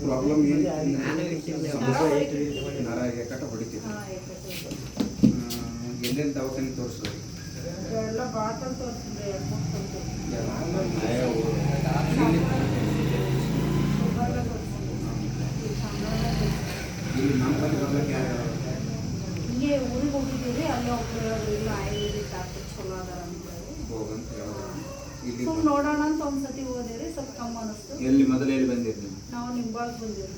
Problem ಏನು ನರ ಏಕಟ ಹೊಡಿತಿದ್ರು ಎಲ್ಲೆಲ್ಲಿ ದವಾಖಾನೆ ತೋರಿಸಿದ್ರಿ? ಇಲ್ಲಿ ನಮ್ಮ ಬಳಿ ಬರ್ಲಿಕ್ಕೆ ಯಾರು? ಹಿಂಗೆ ಊರಿಗೆ ಹೋಗಿದ್ದೀವಿ ಅಲ್ಲಿ ಒಬ್ರು ಇಲ್ಲ ಆಯುರ್ವೇದಿಕ್ ಡಾಕ್ಟರ್ ಚಲೋ ಅದಾರ ಅಂತೇಳಿ ಹೋಗಂತ ಹೇಳಿ ಇಲ್ಲಿ ನೋಡೋಣ ಅಂತ ಒಂದ್ಸತಿ ಹೋದೇವ್ರಿ ಸ್ವಲ್ಪ ಕಮ್ಮಿ ಅನಿಸ್ತು ಎಲ್ಲಿ ಮೊದಲು ಎಲ್ಲಿ ಬಂದಿರಿ ನೀವು? ನಾವು ನಿಂಬಾಲ್ ಬಂದಿವ್ರಿ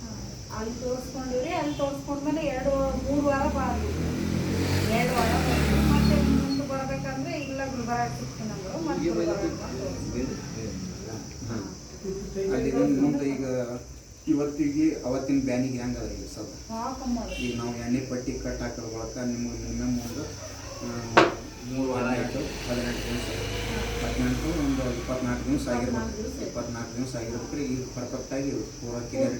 ಹಾ. ಅಲ್ಲಿ ತೋರಿಸ್ಕೊಂಡಿವ್ರಿ ಅಲ್ಲಿ ತೋರಿಸ್ಕೊಂಡ್ಮೇಲೆ ಎರಡು ಮೂರು ವಾರ ಬಾರ್ದು ಎರಡು ವಾರ ಬಂದ್ವಿ. ಮತ್ತೆ ಮುಂದೆ ಬರಬೇಕಂದ್ರೆ ಇಲ್ಲ ಗುಲ್ಬರ್ಗ ಸಿಗ್ತೀನಿ ನಮ್ಮದು ಮತ್ತೆ ಗುಲ್ಬರ್ಗ ಈಗ ಇವತ್ತಿಗೆ ಅವತ್ತಿನ ಬ್ಯಾನಿಗೆ ಹೆಂಗೆ ಅದ ಈಗ ಸದ ಈಗ ನಾವು ಎಣ್ಣೆ ಪಟ್ಟಿ ಕಟ್ ಹಾಕೋದ್ ನಿಮ್ಮ ನಿಮ್ಗೆ ಮಿನಿಮಮ್ ಒಂದು ಮೂರು ವಾರ ಆಯಿತು. ಹದಿನೆಂಟು ಒಂದು ಇಪ್ಪತ್ನಾಲ್ಕು ದಿವಸ ಆಗಿರ್ಬೇಕು ಇಪ್ಪತ್ನಾಲ್ಕು ದಿವ್ಸ. ಇಪ್ಪತ್ನಾಲ್ಕು ದಿವಸ ಆಗಿರ್ಬೇಕು ಈಗ ಪರ್ಫೆಕ್ಟಾಗಿ ಪೂರ ಕ್ಲಿಯರ್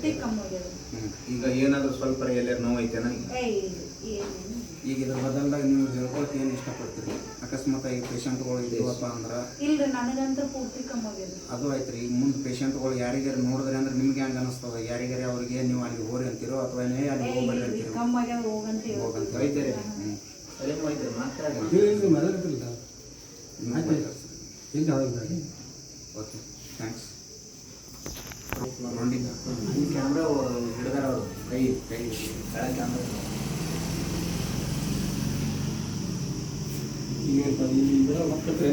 ಹ್ಞೂ ಈಗ ಏನಾದರೂ ಸ್ವಲ್ಪ ಎಲ್ಲರೂ ನೋವು ಐತೆನ ಏನೇನು ಈಗ ಇದ್ರ ಬದಲಾಗಿ ನೀವು ಹೇಳ್ಕೊಳಕ್ಕೆ ಏನು ಇಷ್ಟಪಡ್ತೀರಿ? ಅಕಸ್ಮಾತ್ ಈಗ ಪೇಷಂಟ್ಗಳು ಇದ್ದೀವಪ್ಪ ಅಂದ್ರೆ? ಇಲ್ರಿ ನನಗಂತೂ ಪೂರ್ತಿ ಕಮ್ಮಿ ಆಗ್ಯದ ಅದು ಐತ್ರಿ ಈಗ ಮುಂದೆ ಪೇಷಂಟ್ಗಳು ಯಾರಿಗಾರು ನೋಡಿದ್ರೆ ಅಂದ್ರೆ ನಿಮ್ಗೆ ಹೆಂಗೆ ಅನಿಸ್ತದ? ಯಾರಿಗಾರ ಅವ್ರಿಗೆ ನೀವು ಅಲ್ಲಿ ಹೋರಿ ಅಂತೀರೋ ಅಥವಾ ಏನೇ ಅಲ್ಲಿ ಇಲ್ರಿ ಅಂತೀರೋ? ಹೋಗಂತ ಹೇಳಿ ಹೋಗಂತ ವೈದ್ಯರೇ ಹ್ಮ್. ಅಲ್ಲೇನು ವೈದ್ಯರು ಮಾತಾಡಿ ಓಕೆ ಥ್ಯಾಂಕ್ಸ್ ನೋಡಿಲ್ಲ ಕ್ಯಾಮ್ರಾ ಹಿಡಿದಾರ ಅವರು ಕೈ ಕೈ ಕೆಳಗೆ ಕ್ಯಾಮ್ರಾ ಈಗ ಇಲ್ಲಿ ಮಕ್ಕಳು